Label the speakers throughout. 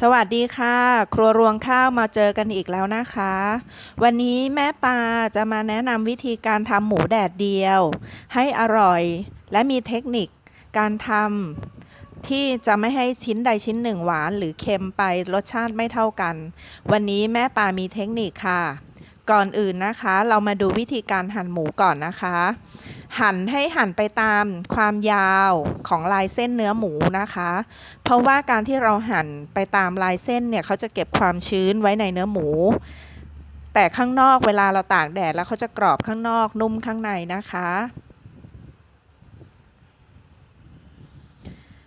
Speaker 1: สวัสดีค่ะ ครัวรวงข้าวมาเจอกันอีกแล้วนะคะ วันนี้แม่ปาจะมาแนะนำวิธีการทำหมูแดดเดียว ให้อร่อยและมีเทคนิคการทำที่จะไม่ให้ชิ้นใดชิ้นหนึ่งหวานหรือเค็มไปรสชาติไม่เท่ากัน วันนี้แม่ปามีเทคนิคค่ะ ก่อนอื่นนะคะ เรามาดูวิธีการหั่นหมูก่อนนะคะ หั่นให้หั่นไปตามความยาวของลายเส้นเนื้อหมูนะคะ เพราะว่าการที่เราหั่นไปตามลายเส้นเนี่ยเขาจะเก็บความชื้นไว้ในเนื้อหมู แต่ข้างนอกเวลาเราตากแดดแล้วเขาจะกรอบข้างนอกนุ่มข้างในนะคะ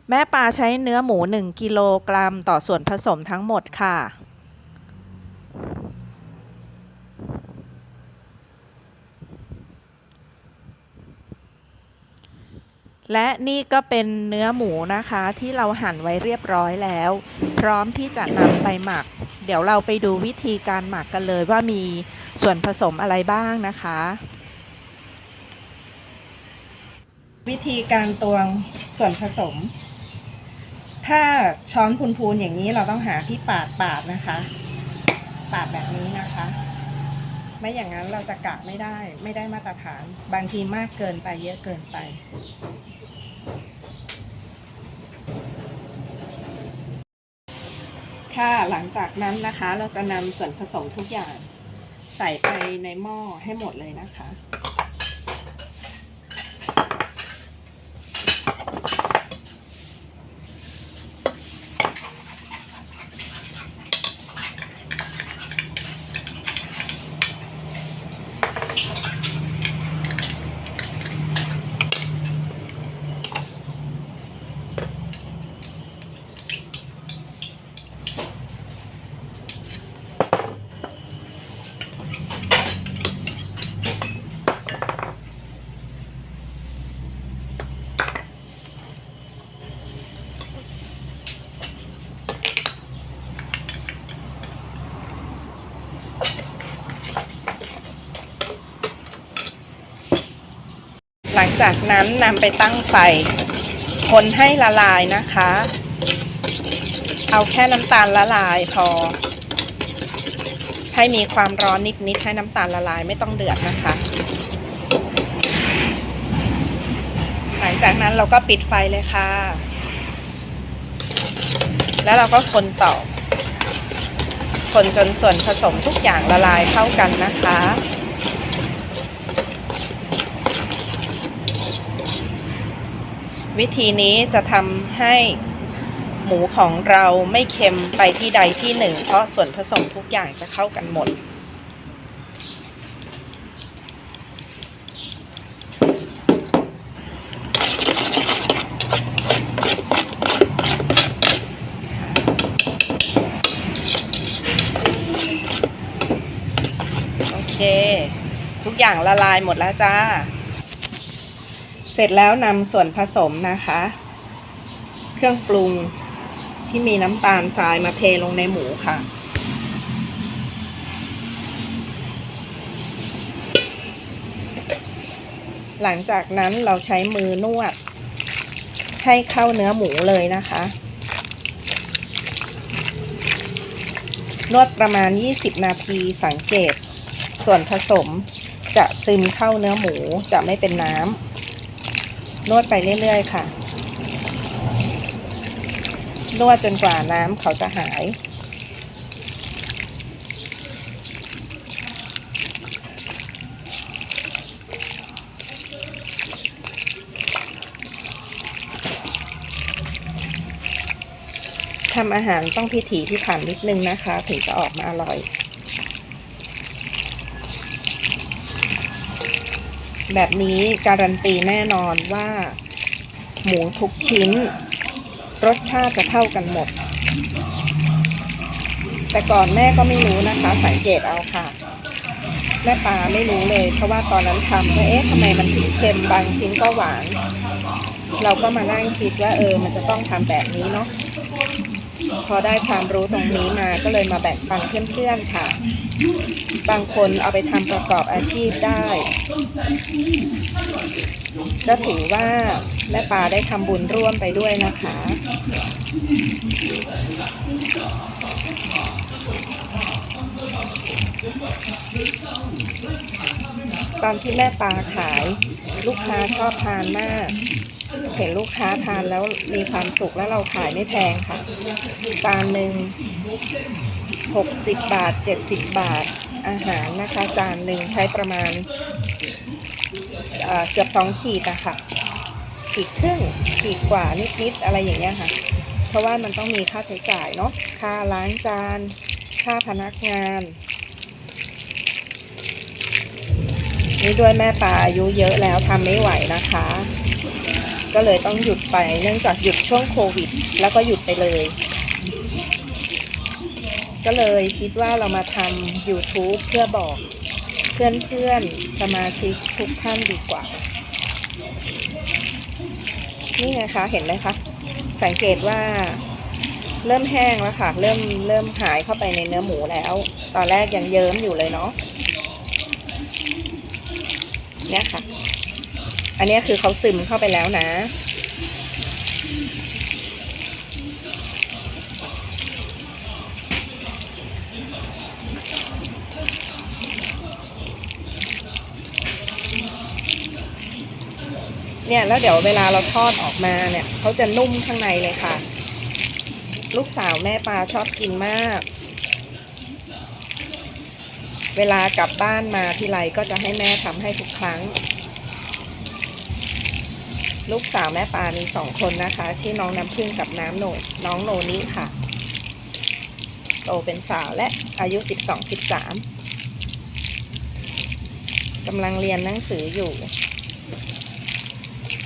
Speaker 1: แม่ปลาใช้เนื้อหมู 1กิโลกรัมต่อส่วนผสมทั้งหมดค่ะ และนี่ก็เป็นเนื้อหมูนะคะที่เราหั่นไว้เรียบร้อยแล้ว พร้อมที่จะนำไปหมัก เดี๋ยวเราไปดูวิธีการหมักกันเลยว่ามีส่วนผสมอะไรบ้างนะคะ วิธีการตวงส่วนผสม ถ้าช้อนพูนๆอย่างนี้เราต้องหาที่ปาดปาดนะคะ ปาดแบบนี้นะคะ ไม่อย่างนั้นเราจะกะไม่ได้ไม่ได้มาตรฐาน บางทีมากเกินไปเยอะเกินไป ค่ะหลังจากนั้นนะคะเราจะนำส่วนผสมทุกอย่างใส่ไปในหม้อให้หมดเลยนะคะ ลังจากนั้นนำไปตั้งไฟ คนให้ละลายนะคะ เอาแค่น้ำตาลละลายพอ ให้มีความร้อนนิดๆให้น้ำตาลละลายไม่ต้องเดือดนะคะ หลังจากนั้นเราก็ปิดไฟเลยค่ะ แล้วเราก็คนต่อ คนจนส่วนผสมทุกอย่างละลายเข้ากันนะคะ วิธีนี้จะทำให้หมูของเราไม่เค็มไปที่ใดที่หนึ่ง เพราะส่วนผสมทุกอย่างจะเข้ากันหมด โอเค ทุกอย่างละลายหมดแล้วจ้า เสร็จแล้วนำส่วนผสมนะคะ เครื่องปรุงที่มีน้ำตาลทรายมาเทลงในหมูค่ะ หลังจากนั้นเราใช้มือนวด ให้เข้าเนื้อหมูเลยนะคะ นวดประมาณ 20 นาทีสังเกต ส่วนผสมจะซึมเข้าเนื้อหมูจะไม่เป็นน้ำ นวดไปเรื่อยๆค่ะ นวดจนกว่าน้ำเขาจะหาย ทำอาหารต้องพิถีพิถันนิดนึงนะคะ ถึงจะออกมาอร่อย แบบนี้การันตีแน่นอนว่า หมูทุกชิ้น รสชาติจะเท่ากันหมด แต่ก่อนแม่ก็ไม่รู้นะคะ สังเกตเอาค่ะ แม่ปลาไม่รู้เลย เพราะว่าตอนนั้นทำว่าเอ๊ะทำไมมันถึงเค็มบางชิ้นก็หวาน เราก็มานั่งคิดว่าเออ มันจะต้องทำแบบนี้เนาะ พอได้ความรู้ตรงนี้มาก็เลยมาแบ่งปันเพื่อนๆค่ะ บางคนเอาไปทำประกอบอาชีพได้ก็ถือว่าแม่ปลาได้ทำบุญร่วมไปด้วยนะคะ ตอนที่แม่ปลาขาย ลูกค้าชอบทานมาก เห็นลูกค้าทานแล้วมีความสุขแล้วเราขายไม่แพงค่ะจานหนึ่งหกสิบบาทเจ็ดสิบบาทอาหารนะคะ จานหนึ่งใช้ประมาณเอ่อเกือบสองขีดอะค่ะขีดครึ่งขีดกว่านิดๆอะไรอย่างเงี้ยค่ะ เพราะว่ามันต้องมีค่าใช้จ่ายเนาะค่าล้างจาน ค่าพนักงาน นี่ด้วยแม่ปลาอายุเยอะแล้วทำไม่ไหวนะคะ ก็เลยต้องหยุดไปเนื่องจากหยุดช่วงโควิด แล้วก็หยุดไปเลย ก็เลยคิดว่าเรามาทำ YouTube เพื่อบอกเพื่อนๆสมาชิกทุกท่านดีกว่า นี่ไงคะ เห็นไหมคะ สังเกตว่า เริ่มแห้งแล้วค่ะ เริ่มเริ่มหายเข้าไปในเนื้อหมูแล้ว ตอนแรกยังเยิ้มอยู่เลยเนาะเนี่ยค่ะ อันนี้คือเขาซึมเข้าไปแล้วนะเนี่ยแล้วเดี๋ยวเวลาเราทอดออกมาเนี่ยเขาจะนุ่มข้างในเลยค่ะ ลูกสาวแม่ปลาชอบกินมาก เวลากลับบ้านมาทีไรก็จะให้แม่ทำให้ทุกครั้ง ลูกสาวแม่ปลามีสองคนนะคะ ชื่อน้องน้ำพึ่งกับน้ำโนน้องโนนี้ค่ะ โตเป็นสาวและอายุสิบสองสิบสามกำลังเรียนหนังสืออยู่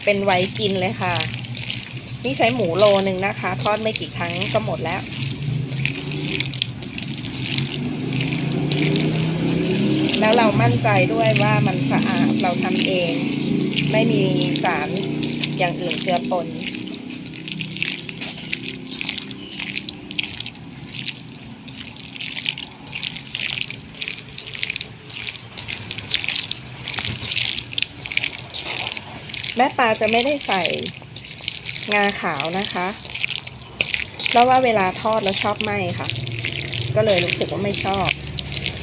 Speaker 1: เป็นไวกินเลยค่ะ นี่ใช้หมูโลนึงนะคะ ทอดไม่กี่ครั้งก็หมดแล้ว แล้วเรามั่นใจด้วยว่ามันสะอาดเราทำเอง ไม่มีสารอย่างอื่นเจือปนแม่ปลาจะไม่ได้ใส่ งาขาวนะคะเพราะว่าเวลาทอดแล้วชอบไหมค่ะ ก็เลยรู้สึกว่าไม่ชอบ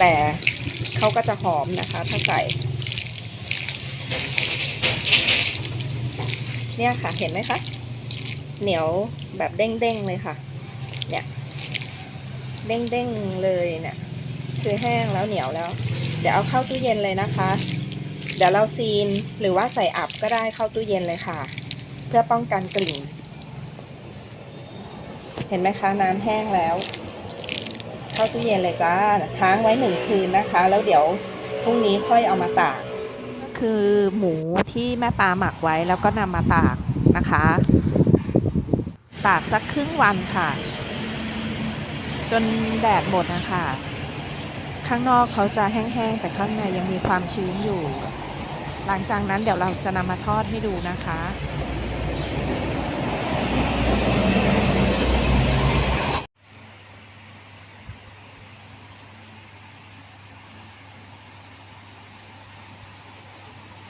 Speaker 1: แต่เขาก็จะหอมนะคะ ถ้าใส่เนี่ยค่ะ เห็นไหมคะ เหนียวแบบเด้งๆเลยค่ะ เนี่ย เด้งๆเลยเนี่ย คือแห้งแล้วเหนียวแล้ว เดี๋ยวเอาเข้าตู้เย็นเลยนะคะ เดี๋ยวเราซีนหรือว่าใส่อับก็ได้เข้าตู้เย็นเลยค่ะ เพื่อป้องกันกลิ่น เห็นไหมคะน้ำแห้งแล้ว เข้าตู้เย็นเลยจ้าค้างไว้หนึ่งคืนนะคะ แล้วเดี๋ยวพรุ่งนี้ค่อยเอามาตาก ก็คือหมูที่แม่ปลาหมักไว้แล้วก็นำมาตากนะคะ ตากสักครึ่งวันค่ะ จนแดดหมดนะคะข้างนอกเขาจะแห้งๆ แต่ข้างในยังมีความชื้นอยู่ หลังจากนั้นเดี๋ยวเราจะนำมาทอดให้ดูนะคะ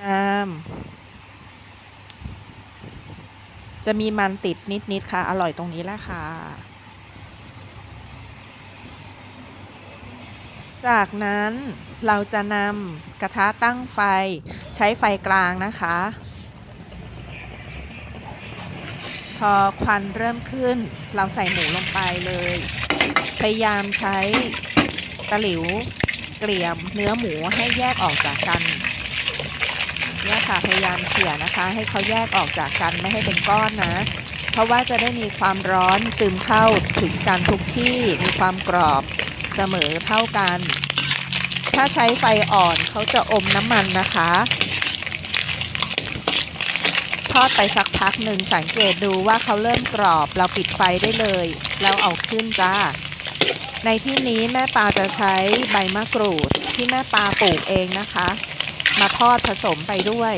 Speaker 1: งาม จะมีมันติดนิด ๆ ค่ะ อร่อยตรงนี้แหละค่ะ จากนั้นเราจะนำกระทะตั้งไฟใช้ไฟกลางนะคะ พอควันเริ่มขึ้น เราใส่หมูลงไปเลย พยายามใช้ตะหลิวเกลี่ยมเนื้อหมูให้แยกออกจากกัน เนี่ยค่ะพยายามเขี่ยนะคะ ให้เขาแยกออกจากกันไม่ให้เป็นก้อนนะ เพราะว่าจะได้มีความร้อนซึมเข้าถึงกันทุกที่มีความกรอบเสมอเท่ากัน ถ้าใช้ไฟอ่อนเขาจะอมน้ำมันนะคะ อดไปสักพักหนึ่งสังเกตดูว่าเขาเริ่มกรอบ เราปิดไฟได้เลยแล้วเอาขึ้นจ้า ในที่นี้แม่ปลาจะใช้ใบมะกรูดที่แม่ปลาปลูกเองนะคะ มาทอดผสมไปด้วย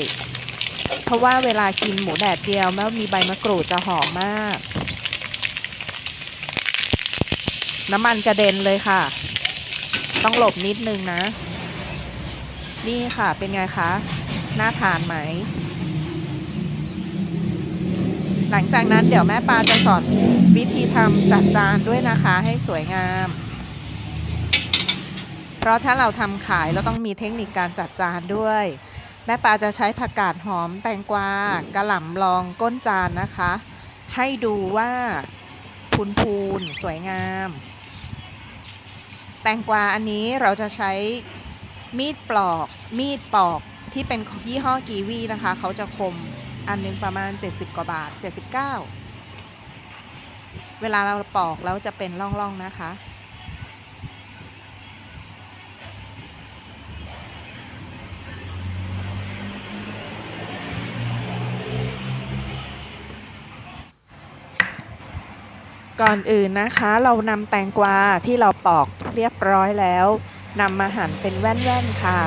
Speaker 1: เพราะว่าเวลากินหมูแดดเดียวแล้วมีใบมะกรูดจะหอมมาก น้ำมันกระเด็นเลยค่ะ ต้องหลบนิดนึงนะ นี่ค่ะเป็นไงคะ น่าทานไหม หลังจากนั้นเดี๋ยวแม่ปลาจะสอนวิธีทำจัดจานด้วยนะคะให้สวยงาม เพราะถ้าเราทำขายเราต้องมีเทคนิคการจัดจานด้วย แม่ปลาจะใช้ผักกาดหอมแตงกวากระหล่ำรองก้นจานนะคะ ให้ดูว่าพูนพูนๆสวยงาม แตงกวาอันนี้เราจะใช้มีดปลอก มีดปอกที่เป็นยี่ห้อกีวีนะคะ เขาจะคม อันหนึงประมาณ 70 กว่าบาท 79 เวลาเราปอกแล้วจะเป็นร่องๆนะคะ ก่อนอื่นนะคะเรานำแตงกวาที่เราปอกเรียบร้อยแล้วนำมาหั่นเป็นแว่นๆค่ะ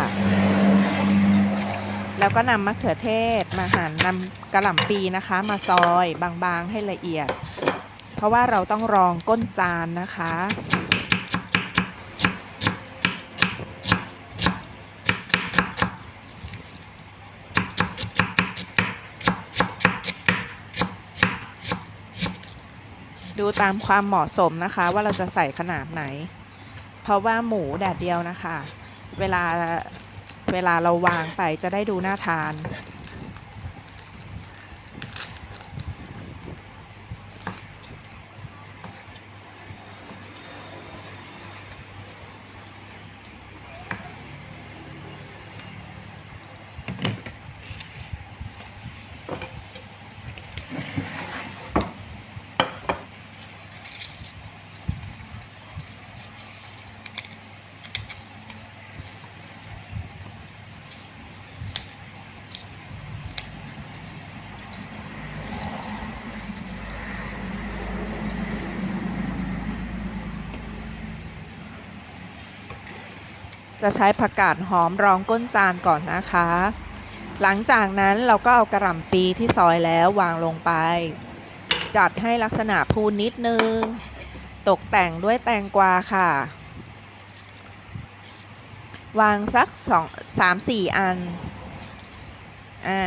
Speaker 1: แล้วก็นำมะเขือเทศมาหั่นนำกระหล่ำปีนะคะ มาซอยบางๆให้ละเอียด เพราะว่าเราต้องรองก้นจานนะคะ ดูตามความเหมาะสมนะคะ ว่าเราจะใส่ขนาดไหน เพราะว่าหมูแดดเดียวนะคะ เวลา เวลาเราวางไปจะได้ดูน่าทาน จะใช้ผักกาดหอมรองก้นจานก่อนนะคะ หลังจากนั้นเราก็เอากระหล่ำปีที่ซอยแล้ววางลงไป จัดให้ลักษณะพูนนิดนึง ตกแต่งด้วยแตงกวาค่ะ วางสักสองสามสี่อันอ่า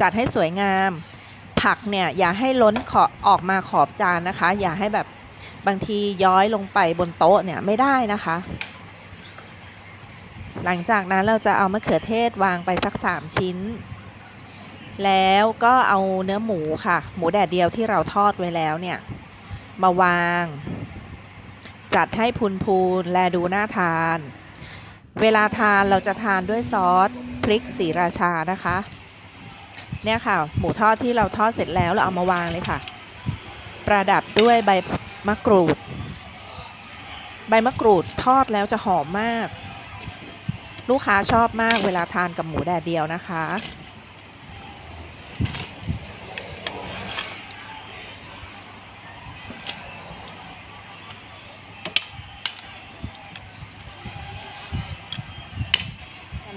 Speaker 1: จัดให้สวยงาม ผักเนี่ยอย่าให้ล้นขอออกมาขอบจานนะคะ อย่าให้แบบบางทีย้อยลงไปบนโต๊ะเนี่ยไม่ได้นะคะ หลังจากนั้นเราจะเอามะเขือเทศวางไปสัก 3 ชิ้น แล้วก็เอาเนื้อหมูค่ะ หมูแดดเดียวที่เราทอดไว้แล้วเนี่ย มาวาง จัดให้พูนๆและดูน่าทาน เวลาทานเราจะทานด้วยซอสพริกสีราชานะคะ เนี่ยค่ะ หมูทอดที่เราทอดเสร็จแล้วเราเอามาวางเลยค่ะ ประดับด้วยใบมะกรูด ใบมะกรูดทอดแล้วจะหอมมาก ลูกค้าชอบมากเวลาทานกับหมูแดดเดียวนะคะ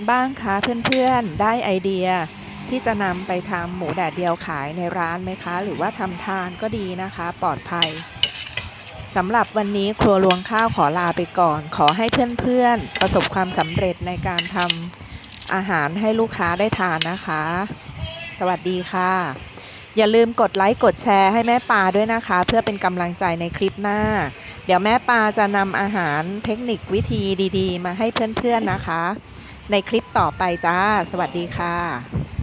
Speaker 1: บ้างคะเพื่อนๆ ได้ไอเดียที่จะนำไปทำหมูแดดเดียวขายในร้านไหมคะ หรือว่าทำทานก็ดีนะคะ ปลอดภัย สำหรับวันนี้ครัวรวงข้าวขอลาไปก่อน ขอให้เพื่อนๆ ประสบความสำเร็จในการทำอาหารให้ลูกค้าได้ทานนะคะ สวัสดีค่ะ อย่าลืมกดไลค์กดแชร์ให้แม่ปลาด้วยนะคะ เพื่อเป็นกำลังใจในคลิปหน้า เดี๋ยวแม่ปลาจะนำอาหารเทคนิควิธีดี ๆ มาให้เพื่อนๆนะคะ ในคลิปต่อไปจ้า สวัสดีค่ะ